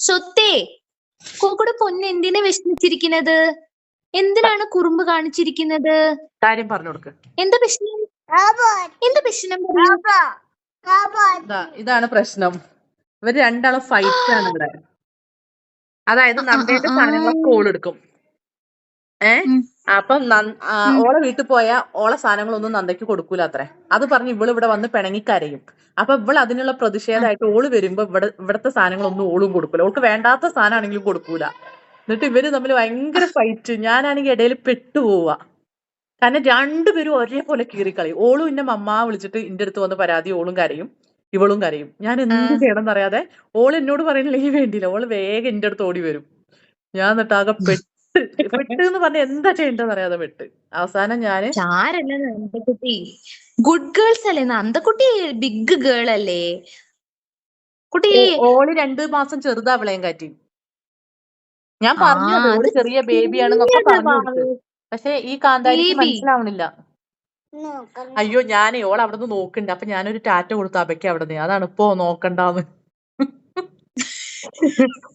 സ്വത്തേ കോക്കുടെ പൊന്ന് എന്തിനെ വിഷമിച്ചിരിക്കുന്നത്? എന്തിനാണ് കുറുമ്പ് കാണിച്ചിരിക്കുന്നത്? കാര്യം പറഞ്ഞു കൊടുക്ക. എന്താ പ്രശ്നം എന്താ പ്രശ്നം ഇതാണ് പ്രശ്നം. ഇവർ രണ്ടാളും ഫൈറ്റ് ആണ് ഇവിടെ. അതായത് നമ്മുടെ. സാധനങ്ങളൊക്കെ ഓളെടുക്കും ഏ? ഉം. അപ്പം ഓളെ വീട്ടിൽ പോയ ഓളെ സാധനങ്ങളൊന്നും നന്ദയ്ക്ക് കൊടുക്കൂല അത്രേ. അത് പറഞ്ഞ് ഇവൾ ഇവിടെ വന്ന് പിണങ്ങിക്കരയും അപ്പൊ ഇവൾ അതിനുള്ള പ്രതിഷേധമായിട്ട് ഓൾ വരുമ്പോ ഇവിടെ ഇവിടത്തെ സാധനങ്ങളൊന്നും ഓളും കൊടുക്കൂല. ഓൾക്ക് വേണ്ടാത്ത സാധനമാണെങ്കിലും കൊടുക്കൂല. എന്നിട്ട് ഇവർ തമ്മിൽ ഭയങ്കര ഫൈറ്റ് ഞാനാണെങ്കിൽ ഇടയിൽ പെട്ടുപോവാ. കാരണം രണ്ടുപേരും ഒരേപോലെ കീറിക്കളയും. ഓളും എന്നെ മമ്മ വിളിച്ചിട്ട് എന്റെ അടുത്ത് വന്ന് പരാതി ഓളും കരയും ഇവളും കരയും. ഞാൻ എന്ത്. ചെയ്യണം എന്നറിയാതെ ഓൾ എന്നോട് പറയണില്ലെങ്കിൽ വേണ്ടിയില്ല. ഓൾ വേഗം എന്റെ അടുത്ത് ഓടി വരും. ഞാൻ എന്നിട്ട് ആകെ പെട്ട് എന്ന് പറഞ്ഞ എന്താ ചെയ്യേണ്ടതെന്ന് അറിയാതെ വിട്ട്. അവസാനം ഞാൻ ചാരല്ല നന്ദക്കുട്ടി. ഗുഡ് ഗേൾസ് അല്ലേ? അന്തക്കുട്ടി ബിഗ് ഗേൾ അല്ലേ? കുട്ടി ഓൾ രണ്ടു മാസം ചെറുതാ അവളെയും കാറ്റി ഞാൻ പറഞ്ഞു ഓൾ ചെറിയ ബേബിയാണെന്നൊക്കെ പറഞ്ഞു പക്ഷെ ഈ കാന്താരിക്ക് Baby. മനസ്സിലാവണില്ല. അയ്യോ ഞാനേ ഓൾ അവിടെ നിന്ന് നോക്കണ്ട. അപ്പൊ ഞാനൊരു ടാറ്റ കൊടുത്തു അബയ്ക്ക് അവിടെ നിന്ന് അതാണ് ഇപ്പോ നോക്കണ്ടാന്ന്.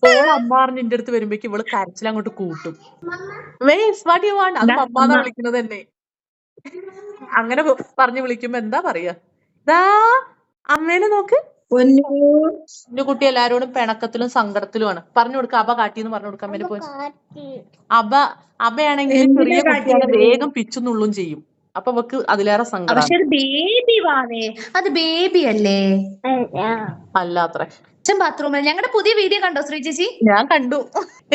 ഓൾ അമ്മ പറഞ്ഞ് എന്റെ അടുത്ത് വരുമ്പോഴേക്ക് ഇവൾ കരച്ചിൽ അങ്ങോട്ട് കൂട്ടും. വേസ് വാട്ട് യു വാണ്ട് അത് അമ്മ എന്നാ വിളിക്കുന്നത് തന്നെ അങ്ങനെ പറഞ്ഞു വിളിക്കുമ്പോ എന്താ പറയാ? ദാ അമ്മേനെ നോക്ക്. എന്റെ കുട്ടി എല്ലാരോടും പിണക്കത്തിലും സങ്കടത്തിലുമാണ് പറഞ്ഞു കൊടുക്ക അബ കാട്ടിന്ന് പറഞ്ഞു കൊടുക്കാൻ അമ്മേനെ പോയി. അബ അബയാണെങ്കിൽ ചെറിയ കുട്ടിയാണ് വേഗം പിച്ചുന്നുള്ളും ചെയ്യും. അപ്പൊ അവക്ക് അതിലേറെ സങ്കടം ബേബി വാവേ അത് ബേബി അല്ലേ? അല്ലാത്ര അച്ഛൻ ബാത്റൂമിൽ ഞങ്ങളുടെ പുതിയ വീഡിയോ കണ്ടോ ശ്രീ ചേച്ചി? ഞാൻ കണ്ടു.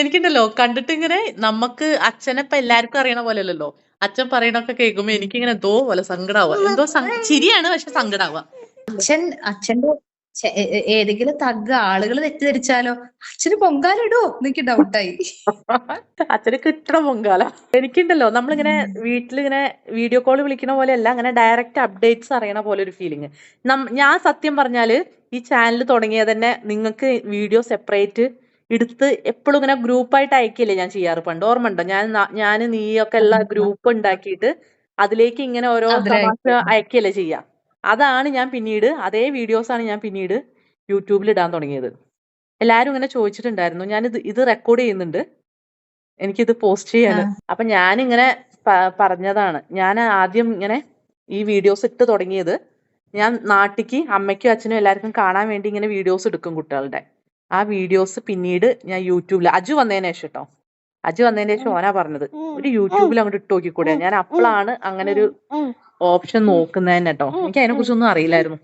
എനിക്കുണ്ടല്ലോ കണ്ടിട്ട് ഇങ്ങനെ നമുക്ക് അച്ഛനെ ഇപ്പൊ എല്ലാവർക്കും അറിയണ പോലെ അല്ലല്ലോ അച്ഛൻ പറയണൊക്കെ കേൾക്കുമ്പോ എനിക്കിങ്ങനെ എന്തോ പോലെ സങ്കടാവുക എന്തോ ശരിയാണ് ചിരിയാണ് പക്ഷെ സങ്കടാവുക അച്ഛൻ അച്ഛന്റെ ഏതെങ്കിലും തഗ് ആളുകൾ തെറ്റിദ്ധരിച്ചാലോ? അച്ഛന് പൊങ്കാലിടോ എനിക്ക് ഡൗട്ടായി അച്ഛന് കിട്ടണ പൊങ്കാല. എനിക്കുണ്ടല്ലോ നമ്മളിങ്ങനെ വീട്ടിലിങ്ങനെ വീഡിയോ കോൾ വിളിക്കണ പോലെയല്ല അങ്ങനെ ഡയറക്റ്റ് അപ്ഡേറ്റ്സ് അറിയണ പോലെ ഒരു ഫീലിംഗ് ഞാൻ സത്യം പറഞ്ഞാൽ ഈ ചാനൽ തുടങ്ങിയ തന്നെ നിങ്ങൾക്ക് വീഡിയോ സെപ്പറേറ്റ് എടുത്ത് എപ്പോഴും ഇങ്ങനെ ഗ്രൂപ്പായിട്ട് അയക്കില്ലേ ഞാൻ ചെയ്യാറ്? പണ്ട് ഓർമ്മ ഉണ്ടോ ഞാൻ ഞാൻ നീയൊക്കെ എല്ലാ ഗ്രൂപ്പ് ഉണ്ടാക്കിയിട്ട് അതിലേക്ക് ഇങ്ങനെ ഓരോ. തമാശ അയക്കല്ലേ ചെയ്യാ? അതാണ് ഞാൻ പിന്നീട് അതേ വീഡിയോസ് ആണ് ഞാൻ പിന്നീട് യൂട്യൂബിൽ ഇടാൻ തുടങ്ങിയത്. എല്ലാരും ഇങ്ങനെ ചോദിച്ചിട്ടുണ്ടായിരുന്നു. ഞാൻ ഇത് ഇത് റെക്കോർഡ് ചെയ്യുന്നുണ്ട്. എനിക്കിത് പോസ്റ്റ് ചെയ്യാണ് അപ്പൊ ഞാനിങ്ങനെ പറഞ്ഞതാണ്. ഞാൻ ആദ്യം ഇങ്ങനെ ഈ വീഡിയോസ് ഇട്ട് തുടങ്ങിയത് ഞാൻ നാട്ടിക്ക് അമ്മയ്ക്കും അച്ഛനും എല്ലാവർക്കും കാണാൻ വേണ്ടി ഇങ്ങനെ വീഡിയോസ് എടുക്കും കുട്ടികളുടെ. ആ വീഡിയോസ് പിന്നീട് ഞാൻ യൂട്യൂബിൽ അജു വന്നതിന് ശേഷം കേട്ടോ അജു വന്നതിന് ശേഷം ഓനാ പറഞ്ഞത്. ഒരു യൂട്യൂബിൽ അങ്ങോട്ട് ഇട്ട് നോക്കിക്കൂടെ? ഞാൻ അപ്പോഴാണ് അങ്ങനെ ഒരു ഓപ്ഷൻ നോക്കുന്നതന്നെ കേട്ടോ എനിക്ക് അതിനെ കുറിച്ചൊന്നും അറിയില്ലായിരുന്നു.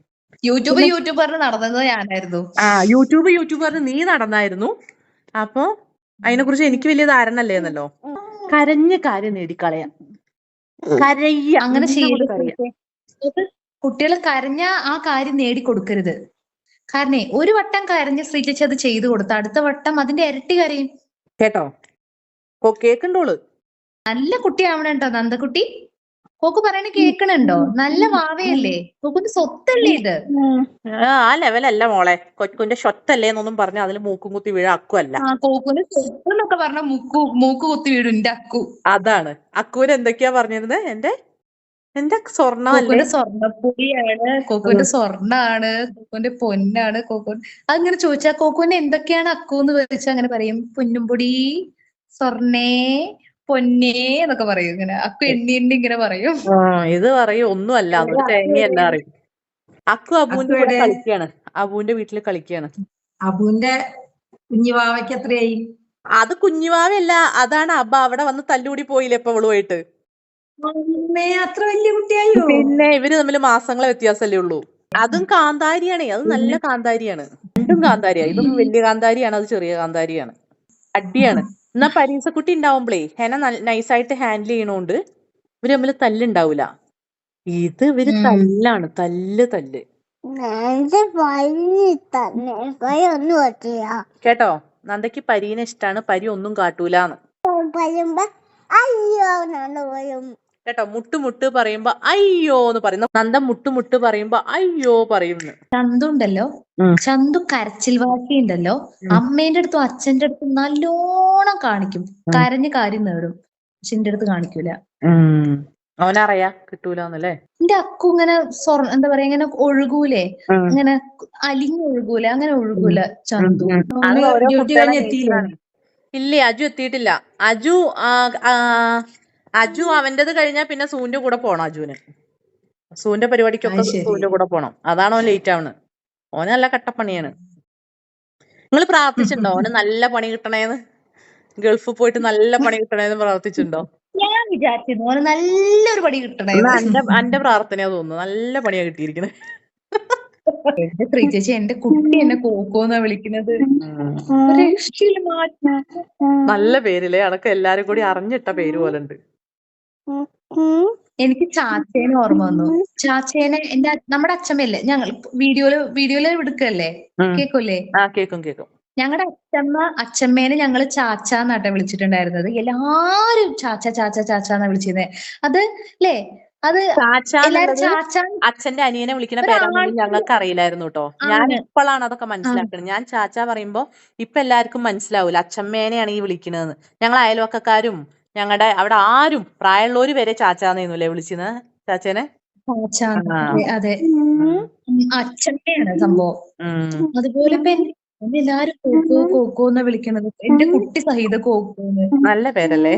യൂട്യൂബ് യൂട്യൂബ് പറഞ്ഞ് നടന്നത് ഞാനായിരുന്നു. ആ യൂട്യൂബ് യൂട്യൂബ് പറഞ്ഞ് നീ നടന്നായിരുന്നു. അപ്പൊ അതിനെ കുറിച്ച് എനിക്ക് വലിയ ധാരണ അല്ലേന്നല്ലോ? കരഞ്ഞ് കാര്യം നേടിക്കളയാം കരയ്യ അങ്ങനെ. ചെയ്യരുത് കുട്ടികൾ കരഞ്ഞ ആ കാര്യം നേടിക്കൊടുക്കരുത്. കാരണേ ഒരു വട്ടം കരഞ്ഞ ശ്രീ ചേച്ചി അത് ചെയ്തു കൊടുത്ത അടുത്ത വട്ടം അതിന്റെ ഇരട്ടി കരയും. കേട്ടോ? ഓ കേക്കണ്ടോൾ? നല്ല കുട്ടിയാവണം നന്ദകുട്ടി കൊക്കു പറയണ കേക്കണുണ്ടോ? നല്ല വാവയല്ലേ? കൊക്കുന്റെ സ്വത്തല്ലേ ഇത്? ആ, ലെവലല്ല മോളെ. കൊക്കുന്റെ ഷൊത്തല്ലേ എന്നൊന്നും പറഞ്ഞ അതിൽ മൂക്കും കുത്തി വീഴ അക്കുവല്ല. കോക്കുന്റെ സ്വത്ത് എന്നൊക്കെ പറഞ്ഞ മൂക്കു മൂക്ക് കുത്തി വീഴും എന്റെ അക്കു. അതാണ്. അക്കുവിന് എന്തൊക്കെയാ പറഞ്ഞിരുന്നത് എന്റെ? എന്റെ സ്വർണ കൊക്കോന്റെ കോക്കുന്റെ സ്വർണപ്പൊടിയാണ് കൊക്കോന്റെ സ്വർണാണ് കൊക്കോന്റെ പൊന്നാണ് കൊക്കോ അങ്ങനെ ചോദിച്ചാ കോക്കുന്റെ എന്തൊക്കെയാണ് അക്കു എന്ന് ചോദിച്ചാൽ അങ്ങനെ പറയും. പൊന്നുംപൊടി സ്വർണേ പൊന്നേ എന്നൊക്കെ പറയും ഇങ്ങനെ. അക്കു എണ്ണി എണ്ണി ഇങ്ങനെ പറയും. ആ, ഇത് പറയും. ഒന്നുമല്ല തേങ്ങയല്ല അറിയും അക്കു അബുവിന്റെ കൂടെ കളിക്കാണ്. അബുവിന്റെ വീട്ടിൽ കളിക്കാണ്. അബുവിന്റെ കുഞ്ഞിവാവയ്ക്ക് എത്രയായി? അത് കുഞ്ഞിവാവയല്ല അതാണ് അബ. അവിടെ വന്ന് തല്ലുകൂടി പോയില്ലേ ഇപ്പൊ അവളുമായിട്ട് അത്ര വലിയ കുട്ടിയായോ? പിന്നെ ഇവർ തമ്മിൽ മാസങ്ങളെ വ്യത്യാസമല്ലേ ഉള്ളൂ. അതും കാന്താരിയാണേ. അത് നല്ല കാന്താരിയാണ്. രണ്ടും കാന്താരിയാണ് ഇതും വലിയ കാന്താരിയാണ് അത് ചെറിയ കാന്താരിയാണ്. അടിയാണ്. എന്നാ പരീസക്കുട്ടി ഉണ്ടാവുമ്പളേ ഹെന നൈസായിട്ട് ഹാൻഡിൽ ചെയ്യണോണ്ട് ഇവർ തമ്മിൽ തല്ലുണ്ടാവൂല. ഇത് ഇവർ തല്ലാണ്. തല്ല് തല്ല്. കേട്ടോ? നന്ദയ്ക്ക് പരീനെ ഇഷ്ടാണ്. പരി ഒന്നും കാട്ടൂലാന്ന്. അയ്യോ കേട്ടോ മുട്ട് മുട്ട് പറയുമ്പോ അയ്യോ എന്ന് പറയുന്നു. നന്ദ മുട്ട് മുട്ട് പറയുമ്പോ അയ്യോ പറയുന്നു. ചന്തു ഉണ്ടല്ലോ ചന്തു കരച്ചിൽ വാശി ഉണ്ടല്ലോ അമ്മേന്റെ അടുത്തും അച്ഛന്റെ അടുത്തും നല്ലോണം കാണിക്കും. കരഞ്ഞ് കാര്യം നേടും. പക്ഷെ എന്റെ അടുത്ത് കാണിക്കൂല. അവനറിയാ കിട്ടൂലെന്നല്ലേ? എന്റെ അക്കു ഇങ്ങനെ സ്വർണ എന്താ പറയാ ഇങ്ങനെ ഒഴുകൂലേ? ഇങ്ങനെ അലിഞ്ഞൊഴുകൂലേ അങ്ങനെ ഒഴുകൂല ചന്തു. ഇല്ലേ അജു എത്തിയിട്ടില്ല. അജു അജു അവന്റേത് കഴിഞ്ഞാൽ പിന്നെ സൂന്റെ കൂടെ പോണം അജുവിന്. സൂന്റെ പരിപാടിക്കൊക്കെ സൂന്റെ കൂടെ പോണം. അതാണ് ഓൻ ലേറ്റ് ആവണ്. ഓന് നല്ല കട്ടപ്പണിയാണ്. നിങ്ങൾ പ്രാർത്ഥിച്ചിട്ടുണ്ടോ? ഓന് നല്ല പണി കിട്ടണേന്ന്? ഗൾഫിൽ പോയിട്ട് നല്ല പണി കിട്ടണേന്ന് പ്രാർത്ഥിച്ചിട്ടുണ്ടോ? ഞാൻ വിചാരിച്ചിരുന്നു ഓന് നല്ലൊരു പണി കിട്ടണേ എന്റെ പ്രാർത്ഥനയാ തോന്നുന്നു. നല്ല പണിയാ കിട്ടിയിരിക്കണേ. എന്റെ കുട്ടി എന്നെ കോക്കോന്നാ വിളിക്കുന്നത് നല്ല പേരില്ലേ? അതൊക്കെ എല്ലാരും കൂടി അറിഞ്ഞിട്ട പേര് പോലെ ഉണ്ട് എനിക്ക് ചാച്ചേനെ ഓർമ്മ വന്നു. ചാച്ചേനെ എന്റെ നമ്മുടെ അച്ഛമ്മയല്ലേ? ഞങ്ങൾ വീഡിയോയിൽ വീഡിയോയിൽ എടുക്കല്ലേ? കേക്കൂലേ ആ കേക്കും കേക്കും. ഞങ്ങളുടെ അച്ഛമ്മ അച്ഛമ്മേനെ ഞങ്ങൾ ചാച്ച എന്നാട്ടെ വിളിച്ചിട്ടുണ്ടായിരുന്നത്. എല്ലാരും ചാച്ച ചാച്ച ചാച്ച എന്നാ വിളിച്ചിരുന്നത് അത് അല്ലേ അത് ചാച്ച എല്ലാരും ചാച്ച അച്ഛന്റെ അനിയനെ വിളിക്കുന്ന പേരാണ് ഞങ്ങൾക്ക് അറിയില്ലായിരുന്നു കേട്ടോ ഞാൻ. ഇപ്പോഴാണ് അതൊക്കെ മനസ്സിലാക്കുന്നത് ഞാൻ ചാച്ച പറയുമ്പോ ഇപ്പൊ എല്ലാവർക്കും മനസ്സിലാവൂല. അച്ഛമ്മേനെയാണ് ഈ വിളിക്കുന്നത് ഞങ്ങൾ അയൽവക്കക്കാരും ഞങ്ങളുടെ അവിടെ ആരും പ്രായമുള്ളവര് വരെ ചാച്ചാന്നേന്നുല്ലേ വിളിച്ചിരുന്നത് ചാച്ചേനെ. അതെ, അച്ഛനെയാണ് സംഭവം. അതുപോലെ ഇപ്പൊ എന്നെ എന്നെ എല്ലാരും കോക്കോ കോക്കോ എന്നാ വിളിക്കണത്. എന്റെ കുട്ടി സഹിത കോക്കോന്ന്. നല്ല പേരല്ലേ?